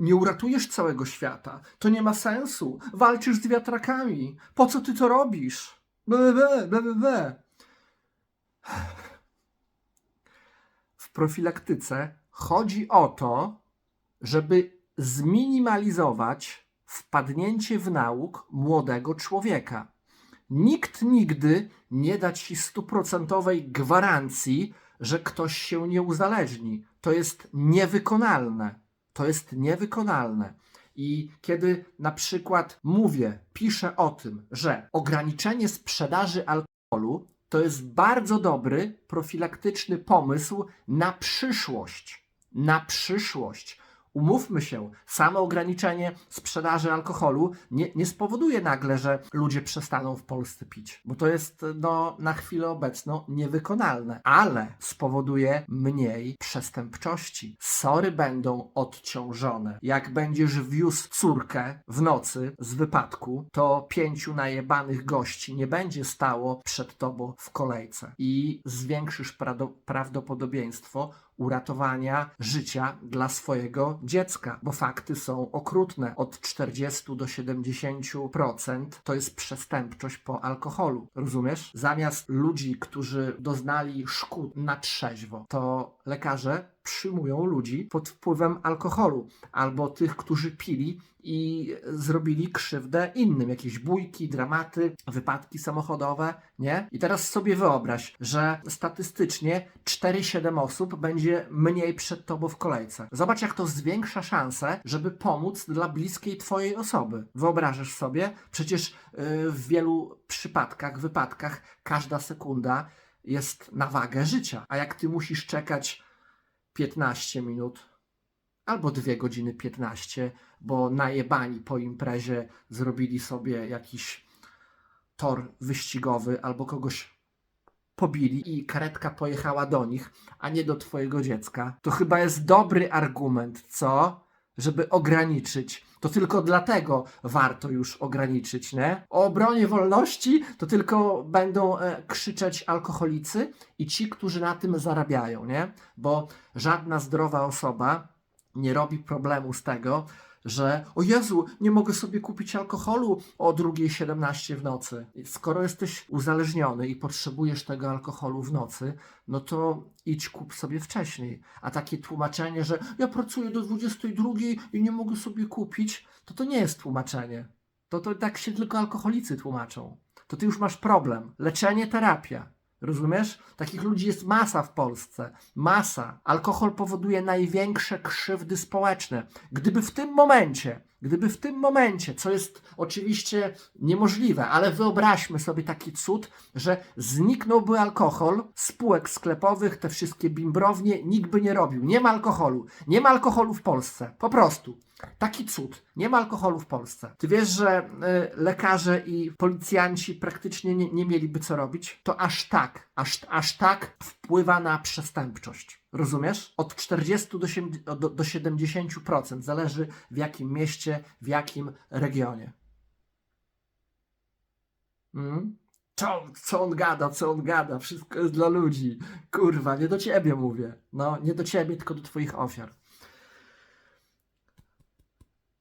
Nie uratujesz całego świata. To nie ma sensu. Walczysz z wiatrakami. Po co ty to robisz? Ble. W profilaktyce chodzi o to, żeby zminimalizować wpadnięcie w nauk młodego człowieka. Nikt nigdy nie da ci stuprocentowej gwarancji, że ktoś się nie uzależni. To jest niewykonalne. To jest niewykonalne. I kiedy na przykład mówię, piszę o tym, że ograniczenie sprzedaży alkoholu to jest bardzo dobry profilaktyczny pomysł na przyszłość. Na przyszłość. Umówmy się, samo ograniczenie sprzedaży alkoholu nie, nie spowoduje nagle, że ludzie przestaną w Polsce pić, bo to jest no, na chwilę obecną niewykonalne, ale spowoduje mniej przestępczości. Sory będą odciążone. Jak będziesz wiózł córkę w nocy z wypadku, to pięciu najebanych gości nie będzie stało przed tobą w kolejce i zwiększysz prawdopodobieństwo uratowania życia dla swojego dziecka, bo fakty są okrutne. Od 40 do 70% to jest przestępczość po alkoholu. Rozumiesz? Zamiast ludzi, którzy doznali szkód na trzeźwo, to lekarze przyjmują ludzi pod wpływem alkoholu albo tych, którzy pili i zrobili krzywdę innym, jakieś bójki, dramaty, wypadki samochodowe, nie? I teraz sobie wyobraź, że statystycznie 4-7 osób będzie mniej przed tobą w kolejce. Zobacz, jak to zwiększa szanse, żeby pomóc dla bliskiej twojej osoby. Wyobrażasz sobie? Przecież yy, w wielu przypadkach, wypadkach każda sekunda jest na wagę życia. A jak ty musisz czekać 15 minut albo 2 godziny 15, bo najebani po imprezie zrobili sobie jakiś tor wyścigowy albo kogoś pobili i karetka pojechała do nich, a nie do twojego dziecka. To chyba jest dobry argument, co? Żeby ograniczyć. To tylko dlatego warto już ograniczyć, nie? O obronie wolności to tylko będą e, krzyczeć alkoholicy i ci, którzy na tym zarabiają, nie? Bo żadna zdrowa osoba nie robi problemu z tego, że o Jezu, nie mogę sobie kupić alkoholu o 2.17 w nocy. Skoro jesteś uzależniony i potrzebujesz tego alkoholu w nocy, no to idź kup sobie wcześniej. A takie tłumaczenie, że ja pracuję do 22.00 i nie mogę sobie kupić, to to nie jest tłumaczenie. To, to tak się tylko alkoholicy tłumaczą. To ty już masz problem. Leczenie, terapia. Rozumiesz? Takich ludzi jest masa w Polsce. Masa. Alkohol powoduje największe krzywdy społeczne. Gdyby w tym momencie, gdyby w tym momencie, co jest oczywiście niemożliwe, ale wyobraźmy sobie taki cud, że zniknąłby alkohol spółek sklepowych, te wszystkie bimbrownie, nikt by nie robił. Nie ma alkoholu. Nie ma alkoholu w Polsce. Po prostu. Taki cud. Nie ma alkoholu w Polsce. Ty wiesz, że y, lekarze i policjanci praktycznie nie, nie mieliby co robić? To aż tak, aż, aż tak wpływa na przestępczość. Rozumiesz? Od 40 do, siem- do, do 70%. Zależy w jakim mieście, w jakim regionie. Mm? Co, co on gada, co on gada? Wszystko jest dla ludzi. Kurwa, nie do ciebie mówię. No, nie do ciebie, tylko do twoich ofiar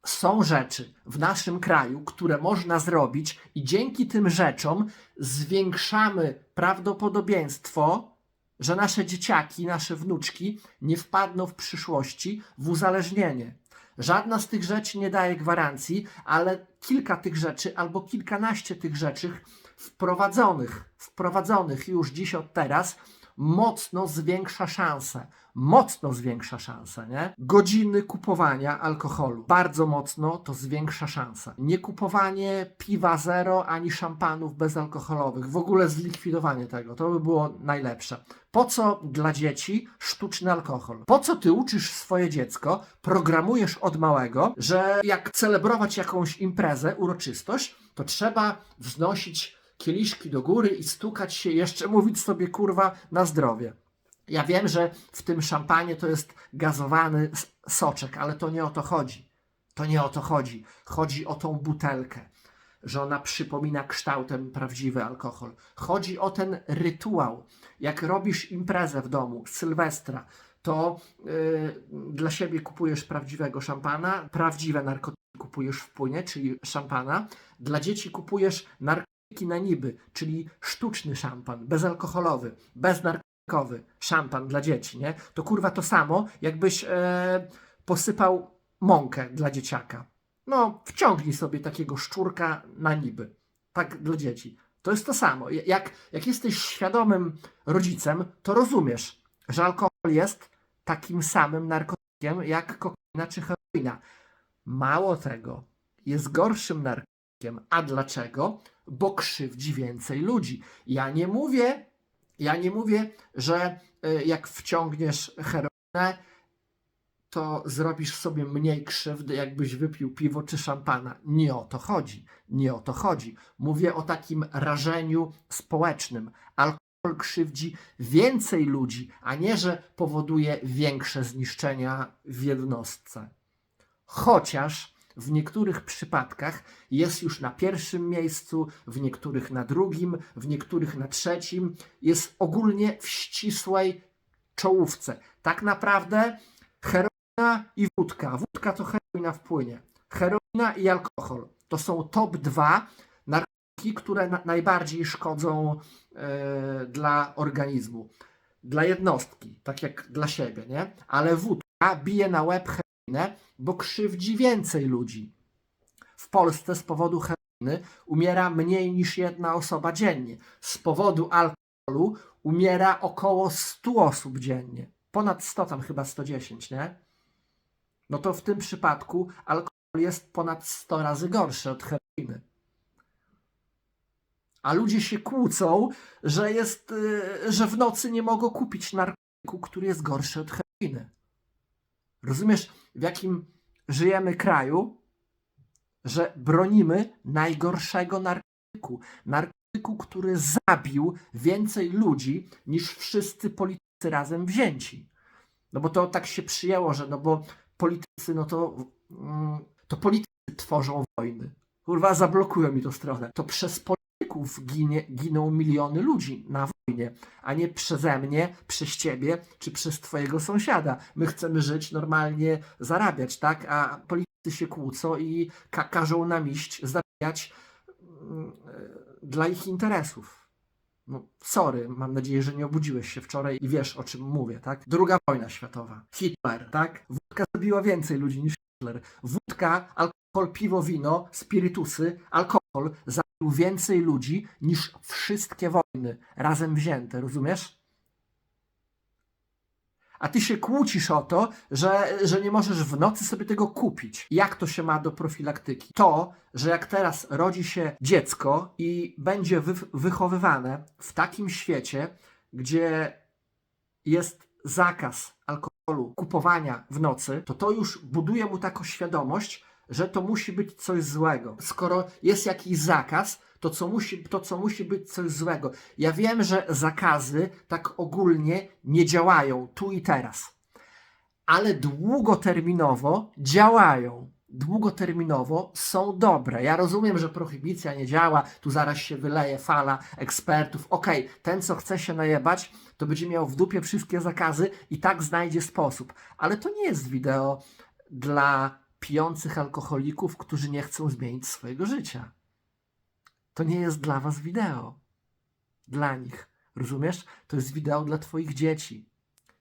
są rzeczy w naszym kraju, które można zrobić, i dzięki tym rzeczom zwiększamy prawdopodobieństwo, że nasze dzieciaki, nasze wnuczki nie wpadną w przyszłości w uzależnienie. Żadna z tych rzeczy nie daje gwarancji, ale kilka tych rzeczy albo kilkanaście tych rzeczy wprowadzonych, wprowadzonych już dziś od teraz mocno zwiększa szanse. Mocno zwiększa szanse, nie? Godziny kupowania alkoholu. Bardzo mocno to zwiększa szanse. Nie kupowanie piwa zero ani szampanów bezalkoholowych. W ogóle zlikwidowanie tego. To by było najlepsze. Po co dla dzieci sztuczny alkohol? Po co ty uczysz swoje dziecko, programujesz od małego, że jak celebrować jakąś imprezę, uroczystość, to trzeba wznosić kieliszki do góry i stukać się, jeszcze mówić sobie kurwa na zdrowie. Ja wiem, że w tym szampanie to jest gazowany soczek, ale to nie o to chodzi. To nie o to chodzi. Chodzi o tą butelkę, że ona przypomina kształtem prawdziwy alkohol. Chodzi o ten rytuał. Jak robisz imprezę w domu, Sylwestra, to y, dla siebie kupujesz prawdziwego szampana, prawdziwe narkotyki kupujesz w płynie, czyli szampana. Dla dzieci kupujesz narkotyki na niby, czyli sztuczny szampan, bezalkoholowy, beznarkotykowy szampan dla dzieci, nie? To kurwa to samo, jakbyś e, posypał mąkę dla dzieciaka. No, wciągnij sobie takiego szczurka na niby. Tak dla dzieci. To jest to samo. Jak, jak jesteś świadomym rodzicem, to rozumiesz, że alkohol jest takim samym narkotykiem jak kokaina czy heroina. Mało tego, jest gorszym narkotykiem. A dlaczego? Bo krzywdzi więcej ludzi. Ja nie mówię, ja nie mówię, że y, jak wciągniesz heroinę, to zrobisz sobie mniej krzywdy, jakbyś wypił piwo czy szampana. Nie o to chodzi. Nie o to chodzi. Mówię o takim rażeniu społecznym. Alkohol krzywdzi więcej ludzi, a nie, że powoduje większe zniszczenia w jednostce. Chociaż w niektórych przypadkach jest już na pierwszym miejscu, w niektórych na drugim, w niektórych na trzecim, jest ogólnie w ścisłej czołówce. Tak naprawdę heroina i wódka. Wódka to heroina w płynie. Heroina i alkohol to są top dwa narkotyki, które na, najbardziej szkodzą e, dla organizmu. Dla jednostki, tak jak dla siebie, nie? Ale wódka bije na łeb heroinę, bo krzywdzi więcej ludzi. W Polsce z powodu heroiny umiera mniej niż jedna osoba dziennie. Z powodu alkoholu umiera około 100 osób dziennie. Ponad 100, tam chyba 110, nie? No to w tym przypadku alkohol jest ponad 100 razy gorszy od heroiny. A ludzie się kłócą, że, jest, y, że w nocy nie mogą kupić narkotyku, który jest gorszy od heroiny. Rozumiesz, w jakim żyjemy kraju, że bronimy najgorszego narkotyku. Narkotyku, który zabił więcej ludzi niż wszyscy politycy razem wzięci. No bo to tak się przyjęło, że no bo politycy, no to, mm, to politycy tworzą wojny. Kurwa, zablokują mi tą stronę. To przez polityków ginie, giną miliony ludzi na wojnie, a nie przeze mnie, przez ciebie, czy przez twojego sąsiada. My chcemy żyć, normalnie zarabiać, tak? A politycy się kłócą i ka każą nam iść, zabijać mm, e, dla ich interesów. No, sorry, mam nadzieję, że nie obudziłeś się wczoraj i wiesz, o czym mówię, tak? Druga wojna światowa. Hitler, tak? Wódka zabiła więcej ludzi niż Hitler. Wódka, alkohol, piwo, wino, spirytusy, alkohol zabił więcej ludzi niż wszystkie wojny razem wzięte, rozumiesz? A ty się kłócisz o to, że, że nie możesz w nocy sobie tego kupić. Jak to się ma do profilaktyki? To, że jak teraz rodzi się dziecko i będzie wy, wychowywane w takim świecie, gdzie jest zakaz alkoholu, kupowania w nocy, to to już buduje mu taką świadomość, że to musi być coś złego. Skoro jest jakiś zakaz, to co musi, to co musi być coś złego. Ja wiem, że zakazy tak ogólnie nie działają tu i teraz, ale długoterminowo działają. Długoterminowo są dobre. Ja rozumiem, że prohibicja nie działa, tu zaraz się wyleje fala ekspertów. Okej, ten co chce się najebać, to będzie miał w dupie wszystkie zakazy i tak znajdzie sposób. Ale to nie jest wideo dla pijących alkoholików, którzy nie chcą zmienić swojego życia. To nie jest dla was wideo. Dla nich. Rozumiesz? To jest wideo dla twoich dzieci.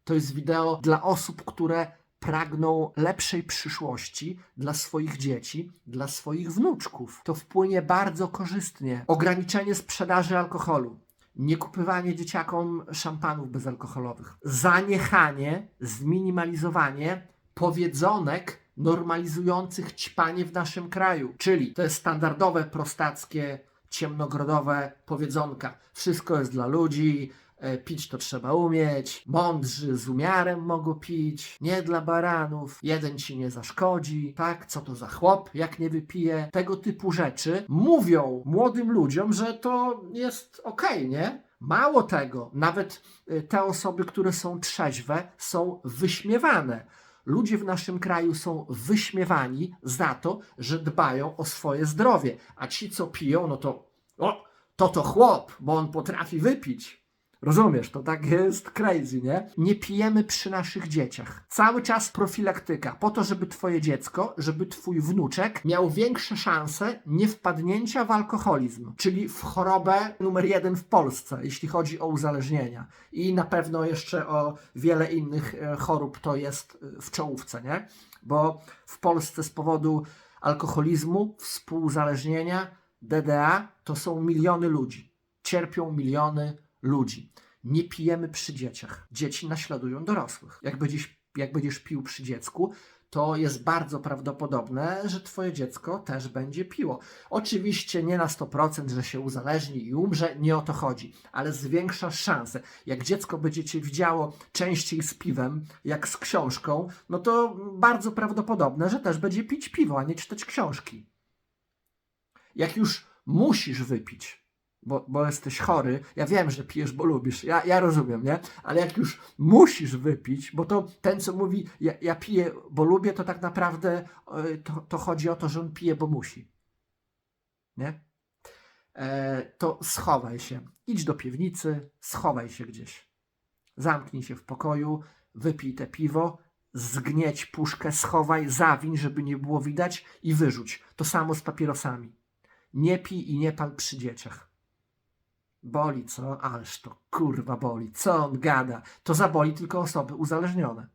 To jest wideo dla osób, które pragną lepszej przyszłości dla swoich dzieci, dla swoich wnuczków. To wpłynie bardzo korzystnie. Ograniczenie sprzedaży alkoholu. Nie kupywanie dzieciakom szampanów bezalkoholowych. Zaniechanie, zminimalizowanie powiedzonek normalizujących ćpanie w naszym kraju. Czyli to jest standardowe, prostackie, ciemnogrodowe powiedzonka. Wszystko jest dla ludzi, e, pić to trzeba umieć, mądrzy z umiarem mogą pić, nie dla baranów, jeden ci nie zaszkodzi, tak? Co to za chłop, jak nie wypije? Tego typu rzeczy mówią młodym ludziom, że to jest okej, nie? Mało tego, nawet e, te osoby, które są trzeźwe, są wyśmiewane. Ludzie w naszym kraju są wyśmiewani za to, że dbają o swoje zdrowie, a ci, co piją, no to o, to to chłop, bo on potrafi wypić. Rozumiesz, to tak jest crazy, nie? Nie pijemy przy naszych dzieciach. Cały czas profilaktyka, po to, żeby twoje dziecko, żeby twój wnuczek miał większe szanse nie wpadnięcia w alkoholizm, czyli w chorobę numer jeden w Polsce, jeśli chodzi o uzależnienia. I na pewno jeszcze o wiele innych e, chorób to jest e, w czołówce, nie? Bo w Polsce z powodu alkoholizmu, współuzależnienia, DDA to są miliony ludzi. Cierpią miliony ludzi. Nie pijemy przy dzieciach. Dzieci naśladują dorosłych. Jak będziesz, jak będziesz pił przy dziecku, to jest bardzo prawdopodobne, że twoje dziecko też będzie piło. Oczywiście nie na 100%, że się uzależni i umrze, nie o to chodzi, ale zwiększasz szanse. Jak dziecko będzie cię widziało częściej z piwem, jak z książką, no to bardzo prawdopodobne, że też będzie pić piwo, a nie czytać książki. Jak już musisz wypić, bo, bo jesteś chory, ja wiem, że pijesz, bo lubisz, ja, ja rozumiem, nie? Ale jak już musisz wypić, bo to ten, co mówi, ja, ja piję, bo lubię, to tak naprawdę e, to, to chodzi o to, że on pije, bo musi. Nie? E, to schowaj się. Idź do piwnicy, schowaj się gdzieś. Zamknij się w pokoju, wypij te piwo, zgnieć puszkę, schowaj, zawiń, żeby nie było widać i wyrzuć. To samo z papierosami. Nie pij i nie pal przy dzieciach. Boli, co? Ależ to kurwa boli. Co on gada? To zaboli tylko osoby uzależnione.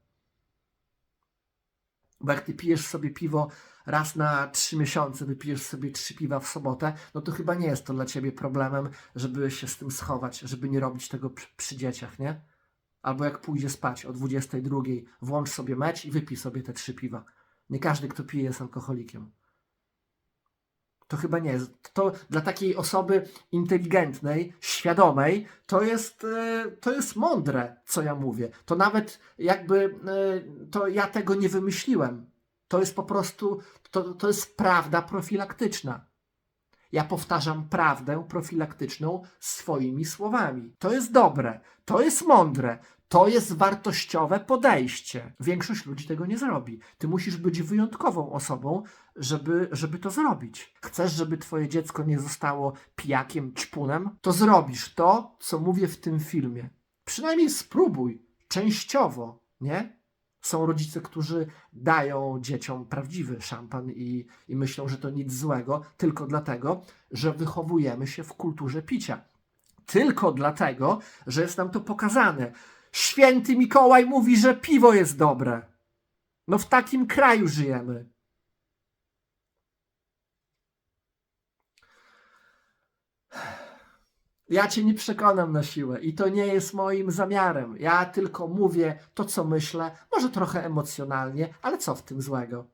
Bo jak ty pijesz sobie piwo raz na trzy miesiące, wypijesz sobie trzy piwa w sobotę, no to chyba nie jest to dla ciebie problemem, żeby się z tym schować, żeby nie robić tego przy, przy dzieciach, nie? Albo jak pójdzie spać o 22, włącz sobie mecz i wypij sobie te trzy piwa. Nie każdy, kto pije, jest alkoholikiem. To chyba nie jest. To dla takiej osoby inteligentnej, świadomej, to jest, e, to jest mądre, co ja mówię. To nawet jakby e, to ja tego nie wymyśliłem. To jest po prostu, to, to jest prawda profilaktyczna. Ja powtarzam prawdę profilaktyczną swoimi słowami. To jest dobre, to jest mądre, to jest wartościowe podejście. Większość ludzi tego nie zrobi. Ty musisz być wyjątkową osobą, żeby, żeby to zrobić. Chcesz, żeby twoje dziecko nie zostało pijakiem, ćpunem? To zrobisz to, co mówię w tym filmie. Przynajmniej spróbuj, częściowo, nie? Są rodzice, którzy dają dzieciom prawdziwy szampan i, i myślą, że to nic złego, tylko dlatego, że wychowujemy się w kulturze picia. Tylko dlatego, że jest nam to pokazane. Święty Mikołaj mówi, że piwo jest dobre. No w takim kraju żyjemy. Ja cię nie przekonam na siłę i to nie jest moim zamiarem. Ja tylko mówię to, co myślę, może trochę emocjonalnie, ale co w tym złego?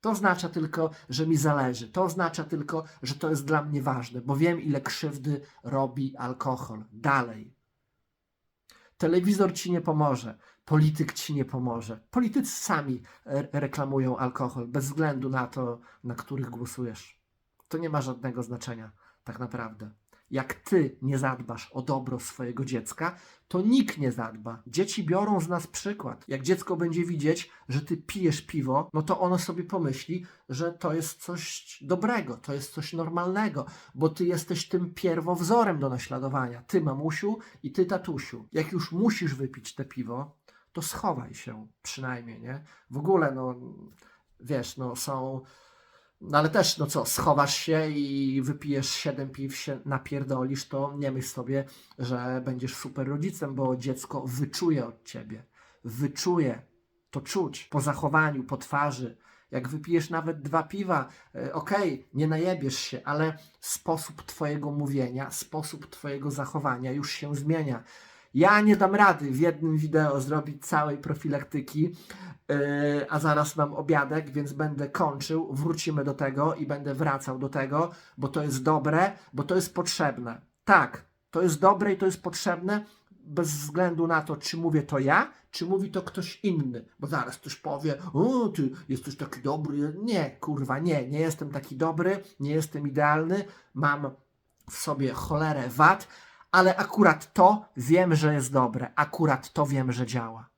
To oznacza tylko, że mi zależy. To oznacza tylko, że to jest dla mnie ważne, bo wiem, ile krzywdy robi alkohol. Dalej. Telewizor ci nie pomoże, polityk ci nie pomoże. Politycy sami reklamują alkohol, bez względu na to, na których głosujesz. To nie ma żadnego znaczenia, tak naprawdę. Jak ty nie zadbasz o dobro swojego dziecka, to nikt nie zadba. Dzieci biorą z nas przykład. Jak dziecko będzie widzieć, że ty pijesz piwo, no to ono sobie pomyśli, że to jest coś dobrego, to jest coś normalnego, bo ty jesteś tym pierwowzorem do naśladowania. Ty, mamusiu, i ty, tatusiu. Jak już musisz wypić te piwo, to schowaj się przynajmniej, nie? W ogóle, no, wiesz, no, są no ale też, no co, schowasz się i wypijesz 7 piw, się napierdolisz, to nie myśl sobie, że będziesz super rodzicem, bo dziecko wyczuje od ciebie. Wyczuje. To czuć po zachowaniu, po twarzy. Jak wypijesz nawet dwa piwa, e, okej, okay, nie najebiesz się, ale sposób twojego mówienia, sposób twojego zachowania już się zmienia. Ja nie dam rady w jednym wideo zrobić całej profilaktyki, a zaraz mam obiadek, więc będę kończył, wrócimy do tego i będę wracał do tego, bo to jest dobre, bo to jest potrzebne. Tak, to jest dobre i to jest potrzebne, bez względu na to, czy mówię to ja, czy mówi to ktoś inny. Bo zaraz ktoś powie, o, ty jesteś taki dobry. Nie, kurwa, nie, nie jestem taki dobry, nie jestem idealny, mam w sobie cholerę wad, ale akurat to wiem, że jest dobre, akurat to wiem, że działa.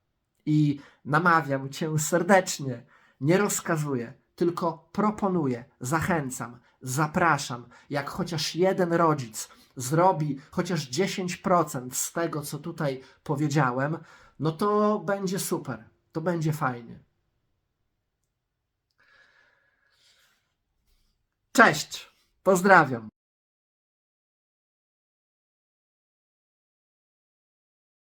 I namawiam Cię serdecznie, nie rozkazuję, tylko proponuję, zachęcam, zapraszam, jak chociaż jeden rodzic zrobi chociaż 10% z tego, co tutaj powiedziałem, no to będzie super. To będzie fajnie. Cześć. Pozdrawiam.